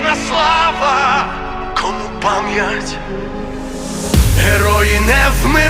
вічна слава, кому пам'ять, герої не вмирають,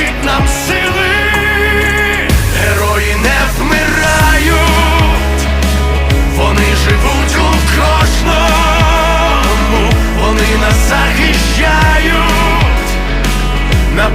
дають нам сили, герої не вмирають, вони живуть у кожному, вони нас захищають. на